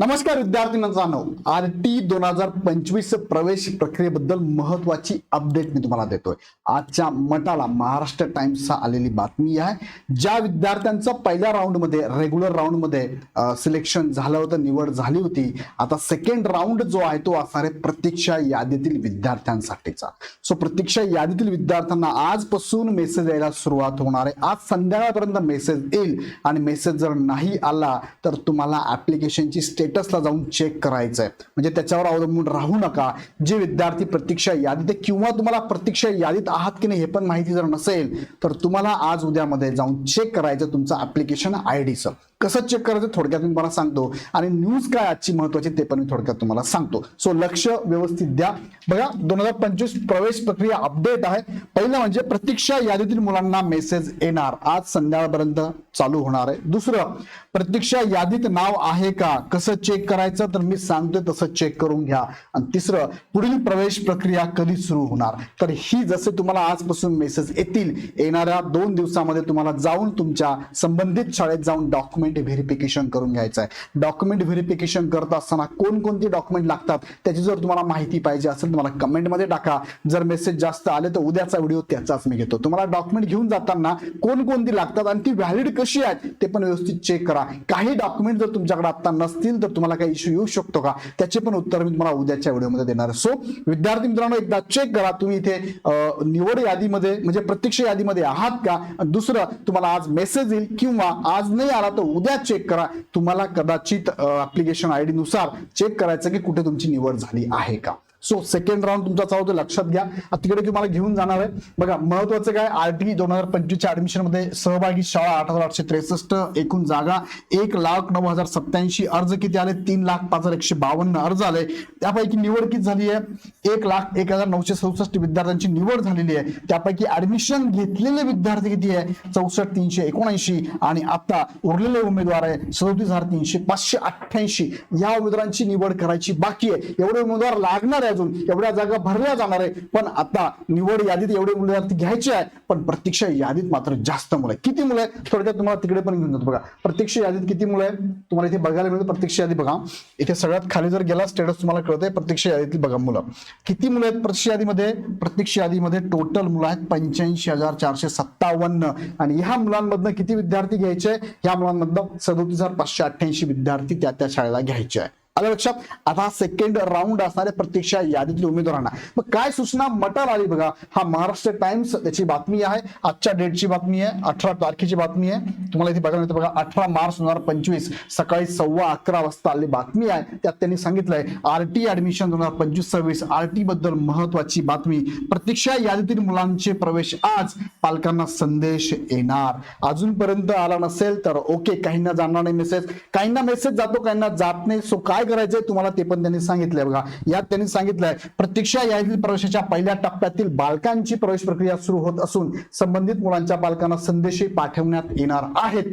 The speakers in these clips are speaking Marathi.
नमस्कार विद्यार्थी मित्रांनो. आर टी दोन हजार पंचवीस प्रवेश प्रक्रियेबद्दल महत्वाची अपडेट मी तुम्हाला देतोय. आजच्या मटाला महाराष्ट्र टाइम्सचा आलेली बातमी आहे. ज्या विद्यार्थ्यांचं पहिल्या राऊंडमध्ये रेग्युलर राऊंडमध्ये सिलेक्शन झालं होतं निवड झाली होती आता सेकंड राऊंड जो आहे तो असणार आहे प्रतीक्षा यादीतील विद्यार्थ्यांसाठीचा. सो प्रतीक्षा यादीतील विद्यार्थ्यांना आजपासून मेसेज यायला सुरुवात होणार आहे. आज संध्याकाळपर्यंत मेसेज येईल. आणि मेसेज जर नाही आला तर तुम्हाला ऍप्लिकेशनची स्टेटसला जाऊन चेक करायचं आहे म्हणजे त्याच्यावर अवलंबून राहू नका. जे विद्यार्थी प्रतीक्षा यादीत आहे किंवा तुम्हाला प्रतीक्षा यादीत आहात की नाही हे पण माहिती जर नसेल तर तुम्हाला आज उद्यामध्ये जाऊन चेक करायचं तुमचं ॲप्लिकेशन आय डीचं कसं चेक करायचं थोडक्यात मी तुम्हाला सांगतो. आणि न्यूज काय आजची महत्वाची ते पण मी थोडक्यात तुम्हाला सांगतो. सो लक्ष व्यवस्थित द्या. बघा दोन हजार पंचवीस प्रवेश प्रक्रिया अपडेट आहे. पहिलं म्हणजे प्रतीक्षा यादीतील मुलांना मेसेज येणार. आज संध्याकाळपर्यंत चालू होणार आहे. दुसरं प्रतीक्षा यादीत नाव आहे का? कसं चेक करायचं तर मी सांगतोय तसं चेक करून घ्या. आणि तिसरं पुढील प्रवेश प्रक्रिया कधी सुरू होणार? तर ही जसे तुम्हाला आजपासून मेसेज येतील येणाऱ्या दोन दिवसामध्ये तुम्हाला जाऊन तुमच्या संबंधित शाळेत जाऊन डॉक्युमेंट व्हेरिफिकेशन करून घ्यायचं आहे. डॉक्युमेंट व्हेरिफिकेशन करत असताना कोणकोणती डॉक्युमेंट लागतात त्याची जर तुम्हाला माहिती पाहिजे असेल तुम्हाला कमेंटमध्ये टाका. जर मेसेज जास्त आले तर उद्याचा व्हिडिओ त्याचाच मी घेतो. तुम्हाला डॉक्युमेंट घेऊन जाताना कोणकोणती लागतात आणि ती व्हॅलिड कशी आहेत ते पण व्यवस्थित चेक करा. काही डॉक्युमेंट जर तुमच्याकडे आता नसतील तर तुम्हाला काही इश्यू येऊ शकतो का? त्याचे पण उत्तर मी तुम्हाला उद्याच्या व्हिडिओमध्ये देणार. सो विद्यार्थी मित्रांनो एकदा चेक करा. तुम्ही इथे निवड यादीमध्ये म्हणजे प्रत्यक्ष यादीमध्ये आहात का? दुसरं तुम्हाला आज मेसेज येईल किंवा आज नाही आला तर उद्या चेक करा. तुम्हाला कदाचित ऍप्लिकेशन आय डी नुसार चेक करायचं की कुठे तुमची निवड झाली आहे का? सो सेकंड राऊंड तुमचा चालू लक्षात घ्या. आता तिकडे तुम्हाला घेऊन जाणार आहे. बघा महत्वाचं काय आर टी दोन हजार पंचवीसच्या ऍडमिशनमध्ये सहभागी शाळा आठ हजार आठशे त्रेसष्ट एकूण जागा एक लाख नऊ हजार सत्याऐंशी अर्ज किती आले? तीन लाख पाच हजार एकशे बावन्न अर्ज आले. त्यापैकी निवड किती झाली आहे? एक लाख एक हजार नऊशे चौसष्ट विद्यार्थ्यांची निवड झालेली आहे. त्यापैकी ऍडमिशन घेतलेले विद्यार्थी किती आहे? चौसष्ट तीनशे एकोणऐंशी आणि आता उरलेले उमेदवार आहे सदोतीस हजार तीनशे पाचशे अठ्ठ्याऐंशी. या उमेदवारांची निवड करायची बाकी आहे. एवढे उमेदवार लागणार आहे अजून एवढ्या जागा भरल्या जाणार आहे. पण आता निवड यादीत एवढे विद्यार्थी घ्यायचे आहे. पण प्रत्यक्ष यादीत मात्र जास्त मुलं आहे किती मुलं आहे थोडक्यात तुम्हाला तिकडे पण घेऊन जातो बघा. प्रत्यक्ष यादीत किती मुलं आहे तुम्हाला इथे बघायला मिळतं प्रत्यक्ष यादी बघा. इथे सगळ्यात खाली जर गेला स्टेटस तुम्हाला कळतंय. प्रत्यक्ष यादीतील बघा मुलं. किती मुलं आहेत प्रत्यक्ष यादीमध्ये? प्रत्यक्ष यादीमध्ये टोटल मुलं आहेत पंच्याऐंशी हजार चारशे सत्तावन्न. आणि ह्या मुलांमधनं किती विद्यार्थी घ्यायचे? ह्या मुलांमधनं सदोतीस हजार पाचशे अठ्ठ्याऐंशी विद्यार्थी त्या त्या शाळेला घ्यायचे आहे आलं लक्षात? आता हा सेकंड राऊंड असणाऱ्या प्रतीक्षा यादीतील उमेदवारांना. मग काय सूचना मटार आली बघा. हा महाराष्ट्र टाइम्स त्याची बातमी आहे. आजच्या डेटची बातमी आहे. अठरा तारखेची बातमी आहे. तुम्हाला इथे बघायला बघा. अठरा मार्च दोन हजार पंचवीस सकाळी सव्वा अकरा वाजता आली बातमी आहे. त्यात त्यांनी सांगितलंय आरटी ऍडमिशन दोन हजार पंचवीस सव्वीस. आरटी बद्दल महत्वाची बातमी. प्रतीक्षा यादीतील मुलांचे प्रवेश आज. पालकांना संदेश येणार. अजूनपर्यंत आला नसेल तर ओके काहींना जाणार नाही मेसेज काहींना मेसेज जातो काहींना जात नाही. सो काय करायचंय तुम्हाला ते पण त्यांनी सांगितलंय बघा. यात त्यांनी सांगितलंय प्रतीक्षा यादीतील प्रवेशाच्या पहिल्या टप्प्यातील बालकांची प्रवेश प्रक्रिया सुरू होत असून संबंधित मुलांच्या बालकांना संदेशही पाठवण्यात येणार आहेत.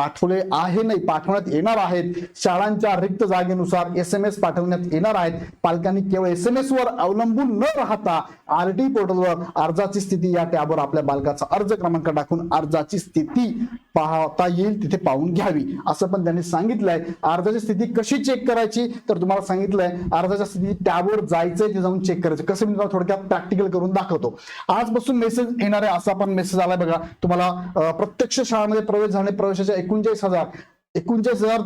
पाठवले आहे नाही पाठवण्यात येणार आहेत. शाळांच्या रिक्त जागेनुसार एस एम एस पाठवण्यात येणार आहेत. पालकांनी केवळ एस एम एस वर अवलंबून न राहता आर टी पोर्टलवर अर्जाची स्थिती या टॅबवर आपल्या बालकाचा अर्ज क्रमांक टाकून अर्जाची स्थिती पाहता येईल तिथे पाहून घ्यावी. असं पण त्यांनी सांगितलंय. अर्जाची स्थिती कशी चेक करायची? तर तुम्हाला सांगितलंय अर्जाच्या स्थिती टॅबवर जायचंय ते जाऊन चेक करायचं. कसं मी तुम्हाला थोडक्यात प्रॅक्टिकल करून दाखवतो. आजपासून मेसेज येणार आहे असा पण मेसेज आलाय बघा. तुम्हाला प्रत्यक्ष शाळेमध्ये प्रवेश झाले प्रवेशाच्या एकोणचाळीस हजार. एकोणचाळीस हजार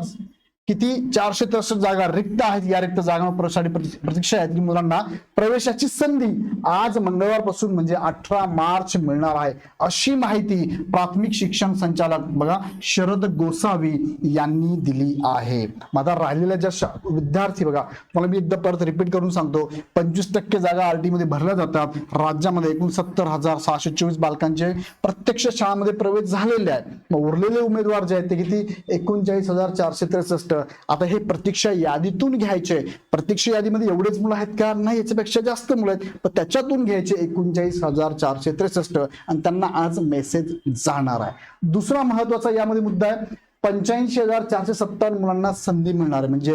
किती? चारशे त्रेसष्ट जागा रिक्त आहेत. या रिक्त जागा प्रवेशासाठी प्रतीक्षा आहेत की मुलांना प्रवेशाची संधी आज मंगळवारपासून म्हणजे अठरा मार्च मिळणार आहे. अशी माहिती प्राथमिक शिक्षण संचालक बघा शरद गोसावी यांनी दिली आहे. माझा राहिलेल्या ज्या शा- विद्यार्थी बघा मला मी एकदा परत रिपीट करून सांगतो. पंचवीस टक्के जागा आरटी मध्ये भरल्या जातात. राज्यामध्ये एकूण सत्तर हजार सहाशे चोवीस बालकांचे प्रत्यक्ष शाळांमध्ये प्रवेश झालेले आहेत. मग उरलेले उमेदवार जे आहेत ते किती? एकोणचाळीस हजार चारशे त्रेसष्ट. आता हे प्रतीक्षा यादीतून घ्यायचे. प्रतीक्षा यादीमध्ये एवढेच मुलं आहेत का? नाही याच्यापेक्षा जास्त मुलं आहेत. पण त्याच्यातून घ्यायचे एकोणचाळीस हजार चारशे त्रेसष्ट. आणि त्यांना आज मेसेज जाणार आहे. दुसरा महत्त्वाचा यामध्ये मुद्दा आहे. पंच्याऐंशी हजार चारशे सत्तावन्न मुलांना संधी मिळणार आहे. म्हणजे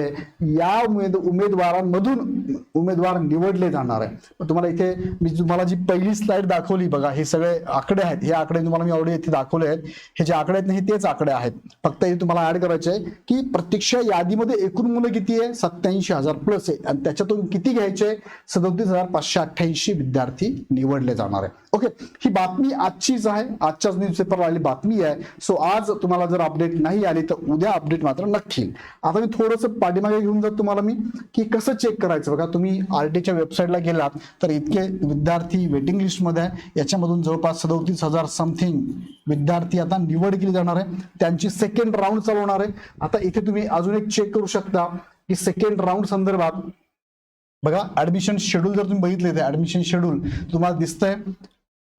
या उमेद उमेदवारांमधून उमेदवार निवडले जाणार आहे. तुम्हाला इथे मी तुम्हाला जी पहिली स्लाइड दाखवली बघा हे सगळे आकडे आहेत. हे आकडे तुम्हाला मी ऑलरेडी इथे दाखवले आहेत. हे जे आकडे आहेत ना हे तेच आकडे आहेत. फक्त हे तुम्हाला ऍड करायचे आहे की प्रत्यक्ष यादीमध्ये एकूण मुलं किती आहे? सत्याऐंशी हजार प्लस आहे. आणि त्याच्यातून किती घ्यायचे? सदोतीस हजार पाचशे अठ्ठ्याऐंशी विद्यार्थी निवडले जाणार आहे. ओके ही बातमी आजचीच आहे. आजच्याच न्यूजपेपरवर आलेली बातमी आहे. सो आज तुम्हाला जर अपडेट नाही आली तर उद्या अपडेट मात्र नक्की आता मी थोडंसं पाठीमागे घेऊन जातो तुम्हाला मी की कसं चेक करायचं? बघा तुम्ही आरटीच्या वेबसाईटला गेलात तर इतके विद्यार्थी वेटिंग लिस्टमध्ये आहे. याच्यामधून जवळपास सदोतीस हजार समथिंग विद्यार्थी आता निवड केली जाणार आहे. त्यांची सेकंड राऊंड चालवणार आहे. आता इथे तुम्ही अजून एक चेक करू शकता की सेकंड राऊंड संदर्भात बघा ऍडमिशन शेड्यूल जर तुम्ही बघितले ते ऍडमिशन शेड्यूल तुम्हाला दिसतंय.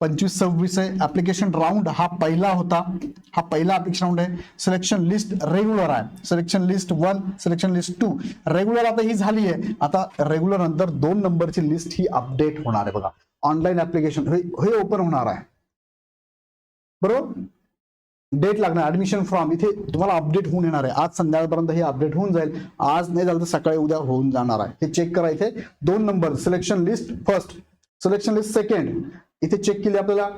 पंचवीस सव्वीस आहे. ऍप्लिकेशन राऊंड हा पहिला होता. हा पहिला ऍप्लिकेशन राऊंड आहे. सिलेक्शन लिस्ट रेग्युलर आहे. Selection list one selection list two regular आता ही झाली आहे. आता रेग्युलर नंतर दोन नंबरची लिस्ट ही अपडेट होणार आहे बघा. ऑनलाईन ऍप्लिकेशन हे ओपन होणार आहे. बरोबर? डेट लागणार. ऍडमिशन फॉर्म इथे तुम्हाला अपडेट होऊन येणार आहे. आज संध्याकाळपर्यंत हे अपडेट होऊन जाईल. आज नाही झालं तर सकाळी उद्या होऊन जाणार आहे. हे चेक करा इथे. दोन number selection list first selection list second इथे चेक केली आपल्याला.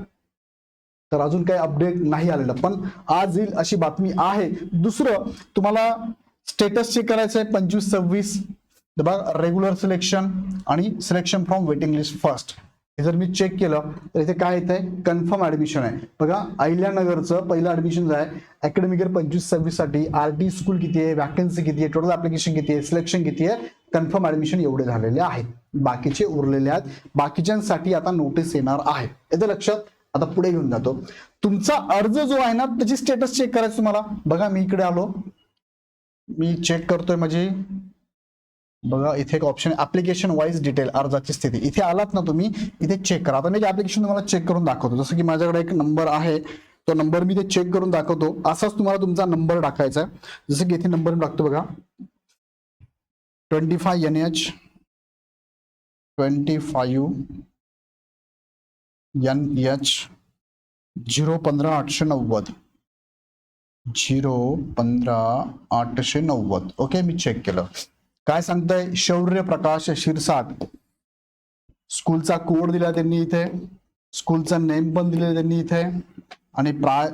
तर अजून काही अपडेट नाही आलेलं. पण आज येईल अशी बातमी आहे. दुसरं तुम्हाला स्टेटस चेक करायचं आहे पंचवीस सव्वीस बघा रेग्युलर सिलेक्शन आणि selection from waiting list first हे जर मी चेक केलं तर इथे काय येत आहे कन्फर्म ऍडमिशन आहे. बघा अहिल्यानगरचं पहिलं ऍडमिशन आहे अकॅडमिक इयर पंचवीस सव्वीससाठी आर टी स्कूल किती आहे? वॅकन्सी किती आहे? टोटल ऍप्लिकेशन किती आहे? सिलेक्शन किती आहे? कन्फर्म ऍडमिशन एवढे झालेले आहेत बाकीचे उरलेले आहेत. बाकीच्यांसाठी आता नोटीस येणार आहे. येते लक्षात आता पुढे घेऊन जातो. तुमचा अर्ज जो आहे ना त्याची स्टेटस चेक करायचं तुम्हाला. बघा मी इकडे आलो. मी चेक करतोय म्हणजे बघा इथे एक ऑप्शन ऍप्लिकेशन वाईज डिटेल अर्जाची स्थिती. इथे आलात ना तुम्ही इथे चेक करा. आता मी ऍप्लिकेशन तुम्हाला चेक करून दाखवतो. जसं की माझ्याकडे एक नंबर आहे. तो नंबर मी ते चेक करून दाखवतो. असाच तुम्हाला तुमचा नंबर टाकायचा आहे. जसं की इथे नंबर टाकतो बघा. Twenty five N H twenty five N H zero पंधरा आठशे नव्वद झिरो पंधरा आठशे नव्वद ओके मी चेक केलं. काय सांगतंय? शौर्य प्रकाश शिरसाट. स्कूलचा कोड दिला त्यांनी इथे. स्कूलचा नेम पण दिले त्यांनी इथे. आणि प्राय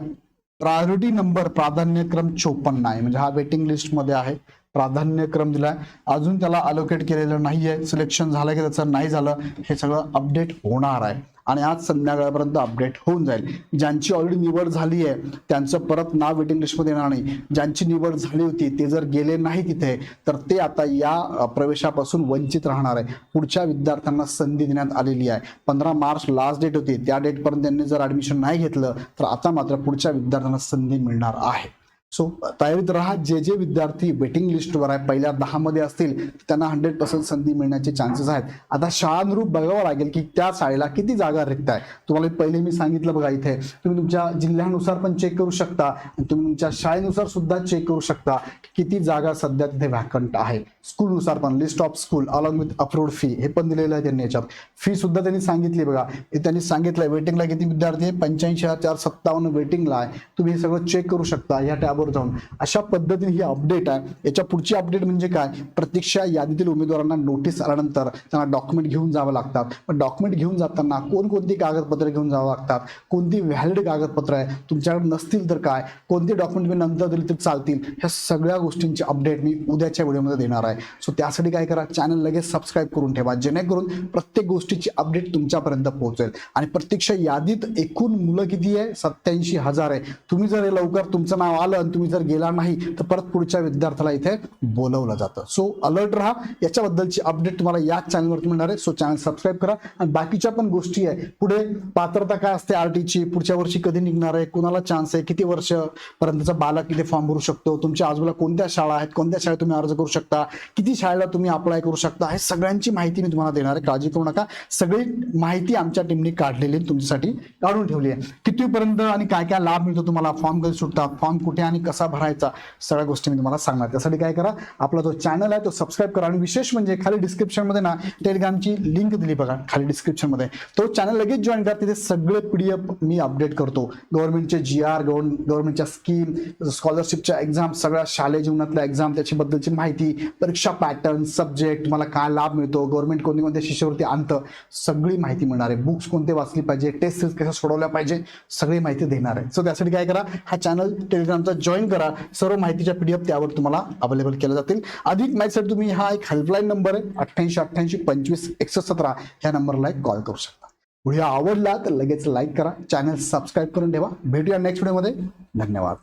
प्रायोरिटी नंबर प्राधान्यक्रम चोपन्न आहे. म्हणजे हा वेटिंग लिस्टमध्ये आहे. प्राधान्यक्रम दिलाय. अजून त्याला अलोकेट केलेलं नाही आहे सिलेक्शन झालं की त्याचं नाही झालं हे सगळं अपडेट होणार आहे. आणि आज संध्याकाळपर्यंत अपडेट होऊन जाईल. ज्यांची ऑलरेडी निवड झाली आहे त्यांचं परत नाव वेटिंग लिस्टमध्ये येणार नाही. ज्यांची निवड झाली होती ते जर गेले नाही तिथे तर ते आता या प्रवेशापासून वंचित राहणार आहे. पुढच्या विद्यार्थ्यांना संधी देण्यात आलेली आहे. पंधरा मार्च लास्ट डेट होती. त्या डेटपर्यंत त्यांनी जर ऍडमिशन नाही घेतलं तर आता मात्र पुढच्या विद्यार्थ्यांना संधी मिळणार आहे. सो तयारीत राहा जे जे विद्यार्थी वेटिंग लिस्टवर आहे पहिल्या दहा मध्ये असतील त्यांना हंड्रेड पर्सेंट संधी मिळण्याचे चान्सेस आहेत. आता शाळानुरूप बघावं लागेल की त्या शाळेला किती जागा रिक्त आहे तुम्हाला पहिले मी सांगितलं बघा इथे. तुम्ही तुमच्या जिल्ह्यानुसार पण चेक करू शकता. तुम्ही तुमच्या शाळेनुसार सुद्धा चेक करू शकता किती जागा सध्या तिथे व्हॅकंट आहे. स्कूलनुसार पण list of school along with approved fee हे पण दिलेलं आहे त्यांनी याच्यात. फी सुद्धा त्यांनी सांगितली बघा. त्यांनी सांगितलंय वेटिंगला किती विद्यार्थी आहे? पंच्याऐंशी हजार चार सत्तावन्न वेटिंगला आहे. तुम्ही हे सगळं चेक करू शकता. या टॅबवर जाऊन. अशा पद्धतीने ही अपडेट आहे. याच्या पुढची अपडेट म्हणजे काय? प्रतीक्षा यादीतील उमेदवारांना नोटीस आल्यानंतर त्यांना डॉक्युमेंट घेऊन जावं लागतात. पण डॉक्युमेंट घेऊन जाताना कोणकोणती कागदपत्र घेऊन जावं लागतात? कोणती व्हॅलिड कागदपत्र आहे तुमच्याकडे नसतील तर काय? कोणते डॉक्युमेंट मी नंतर दिले तर चालतील? ह्या सगळ्या गोष्टींची अपडेट मी उद्याच्या व्हिडिओमध्ये देणार आहे. सो त्यासाठी काय करा? चॅनल लगेच सबस्क्राईब करून ठेवा. जेणेकरून प्रत्येक गोष्टीची अपडेट तुमच्यापर्यंत पोहोचेल. आणि प्रत्यक्ष यादीत एकूण मुलं किती आहे? सत्याऐंशी हजार आहे. तुम्ही जर लवकर तुमचं नाव आलं पण तुम्ही जर गेला नाही तर परत पुढच्या विद्यार्थ्याला इथे बोलवलं जातं. सो अलर्ट राहा. याच्याबद्दलची अपडेट तुम्हाला याच चॅनलवरती मिळणार आहे. सो चॅनल सबस्क्राईब करा. आणि बाकीच्या पण गोष्टी आहे. पुढे पात्रता काय असते आरटीची पुढच्या वर्षी कधी निघणार आहे? कुणाला चान्स आहे? किती वर्ष पर्यंतचा बालक इथे फॉर्म भरू शकतो? तुमच्या आजूबाजूला कोणत्या शाळा आहेत? कोणत्या शाळेत तुम्ही अर्ज करू शकता? किती शाळेला तुम्ही अप्लाय करू शकता? हे सगळ्यांची माहिती मी तुम्हाला देणार आहे. काळजी करू नका. सगळी माहिती आमच्या टीमने काढलेली तुमच्यासाठी काढून ठेवली आहे. कितीपर्यंत आणि काय काय लाभ मिळतो तुम्हाला? फॉर्म कधी सुटतात? फॉर्म कुठे आणि आणि कसा भरायचा सगळ्या गोष्टी मी तुम्हाला सांगणार. त्यासाठी काय करा आपला जो चॅनल आहे तो सबस्क्राईब करा. आणि विशेष म्हणजे खाली डिस्क्रिप्शनमध्ये ना टेलिग्रामची लिंक दिली बघा खाली डिस्क्रिप्शनमध्ये तो चॅनल लगेच जॉईन करा. तिथे सगळे पीडीएफ मी अपडेट करतो. गव्हर्नमेंटचे जी आर गव्हर्नमेंटच्या स्कीम स्कॉलरशिपच्या एक्झाम सगळ्या शालेय जीवनातल्या एक्झाम त्याच्याबद्दलची माहिती परीक्षा पॅटर्न सब्जेक्ट तुम्हाला काय लाभ मिळतो गव्हर्नमेंट कोणती कोणत्या शिष्यवृत्ती आणतं सगळी माहिती मिळणार आहे. बुक्स कोणते वाचली पाहिजे टेस्ट सिरीज कशा सोडवल्या पाहिजे सगळी माहिती देणार आहे. सो त्यासाठी काय करा हा चॅनल टेलिग्रामचा जॉईन करा. सर्व माहितीच्या पी डी एफ त्यावर तुम्हाला अवेलेबल केल्या जातील. अधिक माहितीसाठी तुम्ही हा एक हेल्पलाईन नंबर आहे. अठ्ठ्याऐंशी अठ्ठ्याऐंशी पंचवीस एकशे सतरा ह्या नंबरला एक कॉल करू शकता. व्हिडिओ आवडला तर लगेच लाईक करा. चॅनल सबस्क्राईब करून ठेवा. भेटूया नेक्स्ट व्हिडिओमध्ये धन्यवाद.